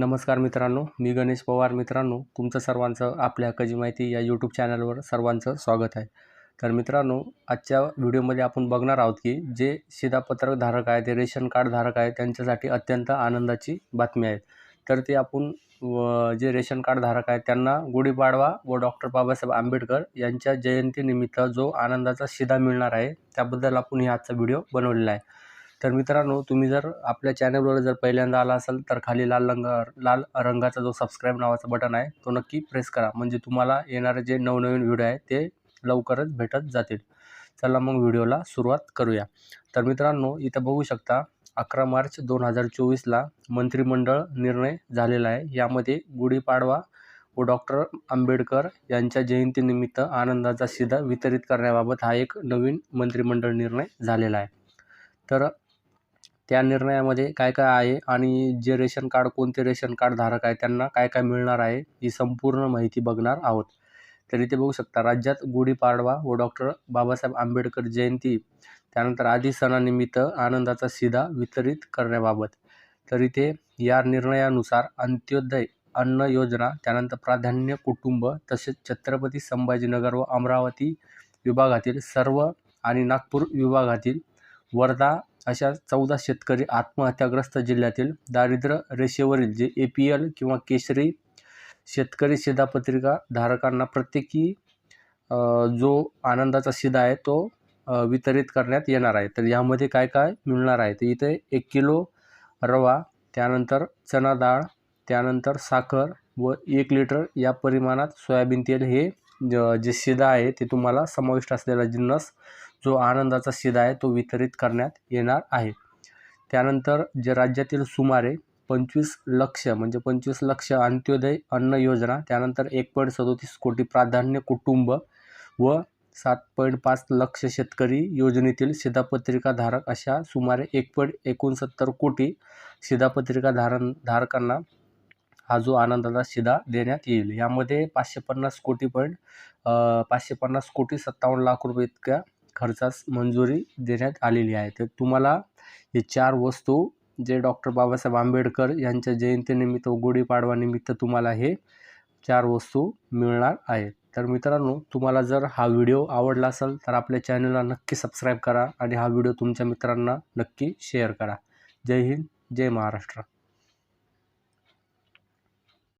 नमस्कार मित्रांनो मी गणेश पवार मित्रांनो तुमचं सर्वांचं आपल्या हक्काची माहिती या यूट्यूब चॅनलवर सर्वांचं स्वागत आहे. तर मित्रांनो आजच्या व्हिडिओमध्ये आपण बघणार आहोत की जे शिधापत्रक धारक आहे ते रेशन कार्ड धारक आहे त्यांच्यासाठी अत्यंत आनंदाची बातमी आहे. तर ते आपण व जे रेशन कार्ड धारक आहेत त्यांना गुढीपाडवा व डॉक्टर बाबासाहेब आंबेडकर यांच्या जयंतीनिमित्त जो आनंदाचा शिधा मिळणार आहे त्याबद्दल आपण हे आजचा व्हिडिओ बनवलेला आहे. तर मित्रांनो तुम्ही जर आपल्या चॅनलवर जर पहिल्यांदा आला असाल तर खाली लाल रंग लाल रंगाचा जो सबस्क्राईब नावाचा बटन आहे तो नक्की प्रेस करा. म्हणजे तुम्हाला येणारे जे नवनवीन व्हिडिओ आहे ते लवकरच भेटत जातील. चला मग व्हिडिओला सुरुवात करूया. तर मित्रांनो इथं बघू शकता अकरा मार्च दोन हजार चोवीसला मंत्रिमंडळ निर्णय झालेला आहे. यामध्ये गुढीपाडवा व डॉक्टर आंबेडकर यांच्या जयंतीनिमित्त आनंदाचा शिधा वितरित करण्याबाबत हा एक नवीन मंत्रिमंडळ निर्णय झालेला आहे. तर त्या निर्णयामध्ये काय काय आहे आणि जे रेशन कार्ड कोणते रेशन कार्ड धारक आहे त्यांना काय काय मिळणार आहे ही संपूर्ण माहिती बघणार आहोत. तर इथे बघू शकता राज्यात गुढीपाडवा व डॉक्टर बाबासाहेब आंबेडकर जयंती त्यानंतर आदी सणानिमित्त आनंदाचा सीधा वितरित करण्याबाबत. तर इथे या निर्णयानुसार अंत्योदय अन्न योजना त्यानंतर प्राधान्य कुटुंब तसेच छत्रपती संभाजीनगर व अमरावती विभागातील सर्व आणि नागपूर विभागातील वर्धा अशा चौदा शेतकरी आत्महत्याग्रस्त जिल्ह्यातील दारिद्र्य रेषेवरील जे ए पी एल किंवा केशरी शेतकरी शिधापत्रिका धारकांना प्रत्येकी जो आनंदाचा शिधा आहे तो वितरित करण्यात येणार आहे. तर यामध्ये काय काय मिळणार आहे? तर इथे एक किलो रवा त्यानंतर चणा डाळ त्यानंतर साखर व एक लिटर या परिमाणात सोयाबीन तेल हे जे शिधा आहे ते तुम्हाला समाविष्ट असलेला जिन्नस जो आनंदाचा शिधा आहे तो वितरित करण्यात येणार आहे. त्यानंतर जे राज्यातील सुमारे पंचवीस लक्ष म्हणजे पंचवीस लक्ष अंत्योदय अन्न योजना त्यानंतर एक पॉईंट सदोतीस कोटी प्राधान्य कुटुंब व सात पॉईंट पाच लक्ष शेतकरी योजनेतील शिधापत्रिकाधारक अशा सुमारे एक पॉईंट एकोणसत्तर कोटी शिधापत्रिका धारण धारकांना हा जो आनंदाचा शिधा देण्यात येईल. यामध्ये पाचशे पन्नास कोटी पॉईंट पाचशे पन्नास कोटी सत्तावन्न लाख रुपये इतक्या खर्चास मंजुरी देण्यात आलेली आहे. तर तुम्हाला हे चार वस्तू जे डॉक्टर बाबासाहेब आंबेडकर यांच्या जयंतीनिमित्त व गुढीपाडवानिमित्त तुम्हाला हे चार वस्तू मिळणार आहेत. तर मित्रांनो तुम्हाला जर हा व्हिडिओ आवडला असेल तर आपल्या चॅनलला नक्की सबस्क्राईब करा आणि हा व्हिडिओ तुमच्या मित्रांना नक्की शेअर करा. जय हिंद जय महाराष्ट्र.